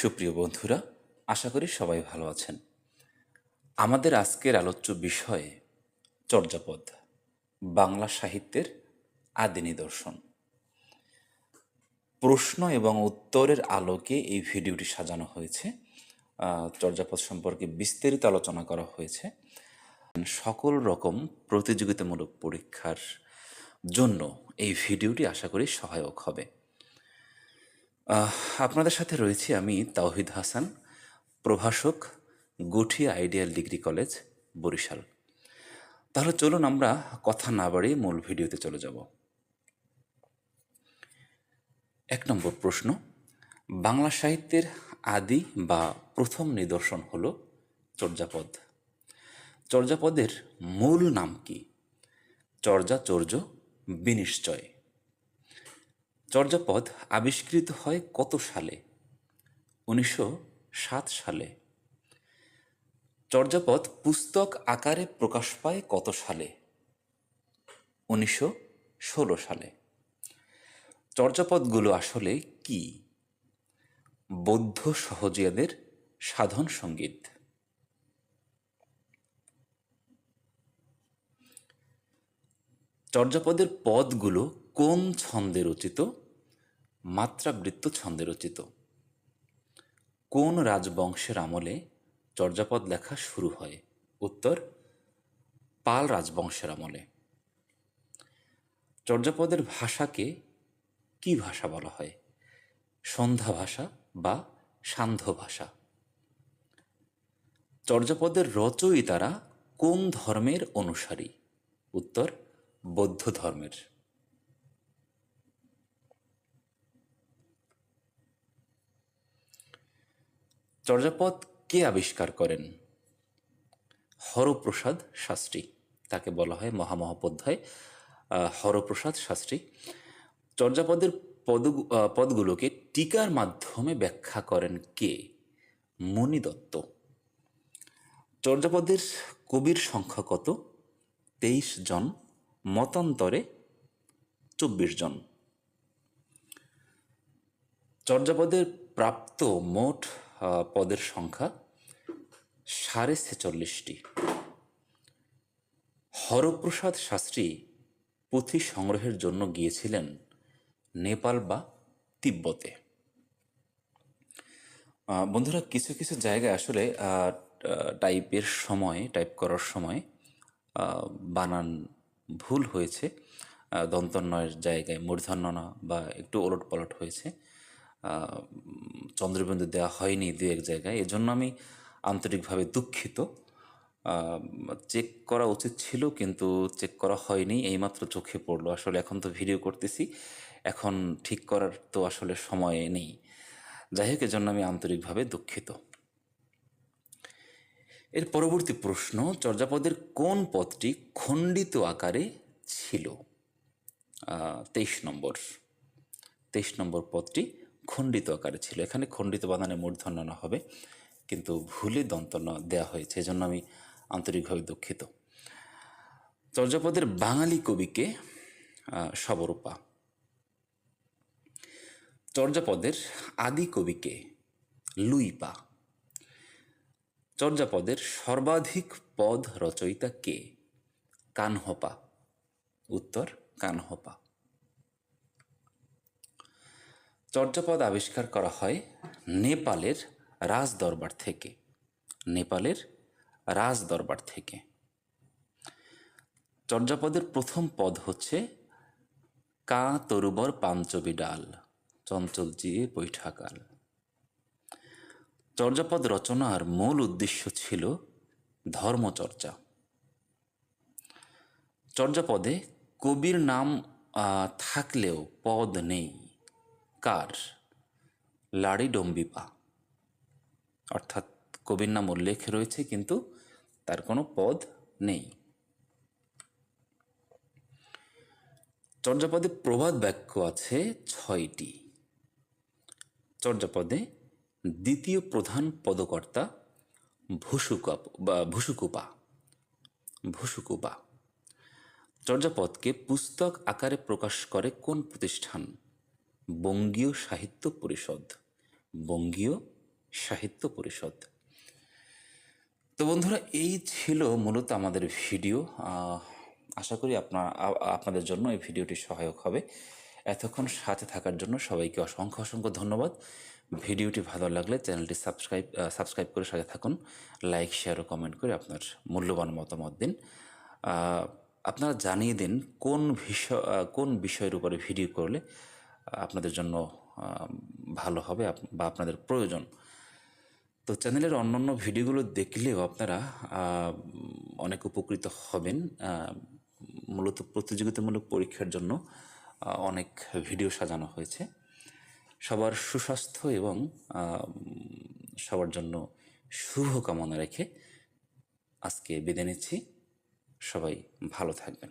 সুপ্রিয় বন্ধুরা, আশা করি সবাই ভালো আছেন। আমাদের আজকের আলোচ্য বিষয় চর্যাপদ, বাংলা সাহিত্যের আদি নিদর্শন। প্রশ্ন এবং উত্তরের আলোকে এই ভিডিওটি সাজানো হয়েছে। চর্যাপদ সম্পর্কে বিস্তারিত আলোচনা করা হয়েছে। সকল রকম প্রতিযোগিতামূলক পরীক্ষার জন্য এই ভিডিওটি আশা করি সহায়ক হবে। আপনাদের সাথে রয়েছি আমি তাওহিদ হাসান, প্রভাষক, গুঠি আইডিয়াল ডিগ্রি কলেজ, বরিশাল। তাহলে চলুন আমরা কথা না বাড়িয়ে মূল ভিডিওতে চলে যাব। এক নম্বর প্রশ্ন, বাংলা সাহিত্যের আদি বা প্রথম নিদর্শন হল চর্যাপদ। চর্যাপদের মূল নাম কি? চর্যাচর্য, বিনিশ্চয়। চর্যাপদ আবিষ্কৃত হয় কত সালে? উনিশশো সাত সালে। চর্যাপদ পুস্তক আকারে প্রকাশ পায় কত সালে? উনিশশো ষোলো সালে। চর্যাপদগুলো আসলে কি? বৌদ্ধ সহজিয়াদের সাধন সংগীত। চর্যাপদের পদগুলো কোন ছন্দে রচিত? মাত্রাবৃত্ত ছন্দে রচিত। কোন রাজবংশের আমলে চর্যাপদ লেখা শুরু হয়? উত্তর, পাল রাজবংশের আমলে। চর্যাপদের ভাষাকে কি ভাষা বলা হয়? সন্ধ্যা ভাষা বা সান্ধ্য ভাষা। চর্যাপদের রচয়িতারা কোন ধর্মের অনুসারী? উত্তর, বৌদ্ধ ধর্মের। চর্যাপদ কে আবিষ্কার করেন? হরপ্রসাদ শাস্ত্রী, তাকে বলা হয় মহামহোপাধ্যায়। হরপ্রসাদ শাস্ত্রী, চর্যাপদের পদ পদগুলোকে টিকার মাধ্যমে ব্যাখ্যা করেন কে? মণি দত্ত চর্যাপদের কবির সংখ্যা কত? তেইশ জন, মতান্তরে চব্বিশ জন। চর্যাপদের প্রাপ্ত মোট পদের সংখ্যা সাড়ে ছেচল্লিশটি। হরপ্রসাদ শাস্ত্রী পুঁথি সংগ্রহের জন্য গিয়েছিলেন নেপাল বা তিব্বতে। বন্ধুরা কিছু কিছু জায়গায় আসলে টাইপের সময় টাইপ করার সময় বানান ভুল হয়েছে। আহ, দন্তন্বয়ের জায়গায় মূর্ধন্য বা একটু ওলট পালট হয়েছে। চন্দ্রবিন্দু দেওয়া হয়নি দু এক জায়গায়। এজন্য আমি আন্তরিকভাবে দুঃখিত। চেক করা উচিত ছিল কিন্তু চেক করা হয়নি, এইমাত্র চোখে পড়ল। আসলে এখন তো ভিডিও করতেছি, এখন ঠিক করার তো আসলে সময় নেই। যাই হোক, এজন্য আমি আন্তরিকভাবে দুঃখিত। এর পরবর্তী প্রশ্ন, চর্যাপদের কোন পদটি খণ্ডিত আকারে ছিল? তেইশ নম্বর। তেইশ নম্বর পদটি খণ্ডিত আকারে ছিল। এখানে খণ্ডিত বানানে মূর্ধন্য না হবে, কিন্তু ভুলে দন্তন্য দেওয়া হয়েছে, এজন্য আমি আন্তরিকভাবে দুঃখিত। চর্যাপদের বাঙালি কবিকে সবরূপা। চর্যাপদের আদি কবিকে, লুইপা। চর্যাপদের সর্বাধিক পদ রচয়িতা কে? কানহপা। উত্তর, কানহপা। চর্যাপদ আবিষ্কার করা হয় নেপালের রাজ দরবার থেকে। নেপালের রাজ দরবার থেকে। চর্যাপদের প্রথম পদ হচ্ছে কা তরুবর পাঞ্চবি ডাল, চঞ্চল জিয়ে বৈঠাকাল। চর্যাপদ রচনার মূল উদ্দেশ্য ছিল ধর্মচর্চা। চর্যাপদে কবির নাম থাকলেও পদ নেই। কার লাড়ি ডম্বিপা অর্থাৎ কবির নাম উল্লেখ রয়েছে, কিন্তু তার কোনো পদ নেই। চর্যাপদে প্রবাদ বাক্য আছে ছয়টি। চর্যাপদে দ্বিতীয় প্রধান পদকর্তা ভুসুকাপ বা ভুসুকুপা ভুসুকুপা। চর্যাপদকে পুস্তক আকারে প্রকাশ করে কোন প্রতিষ্ঠান? বঙ্গীয় সাহিত্য পরিষদ, বঙ্গীয় সাহিত্য পরিষদ। তো বন্ধুরা, এই ছিল মূলত আমাদের ভিডিও। আশা করি আপনার, আপনাদের জন্য এই ভিডিওটি সহায়ক হবে। এতক্ষণ সাথে থাকার জন্য সবাইকে অসংখ্য অসংখ্য ধন্যবাদ। ভিডিওটি ভালো লাগলে চ্যানেলটি সাবস্ক্রাইব সাবস্ক্রাইব করে সাথে থাকুন। লাইক, শেয়ার ও কমেন্ট করে আপনার মূল্যবান মতামত দিন। আপনারা জানিয়ে দিন কোন বিষয়, কোন বিষয়ের উপরে ভিডিও করলে আপনাদের জন্য ভালো হবে বা আপনাদের প্রয়োজন। তো চ্যানেলের অন্যান্য ভিডিওগুলো দেখলেও আপনারা অনেক উপকৃত হবেন মূলত প্রতিযোগিতামূলক পরীক্ষার জন্য অনেক ভিডিও সাজানো হয়েছে। সবার সুস্বাস্থ্য এবং সবার জন্য শুভ কামনা রেখে আজকে বিদায় নিচ্ছি। সবাই ভালো থাকবেন।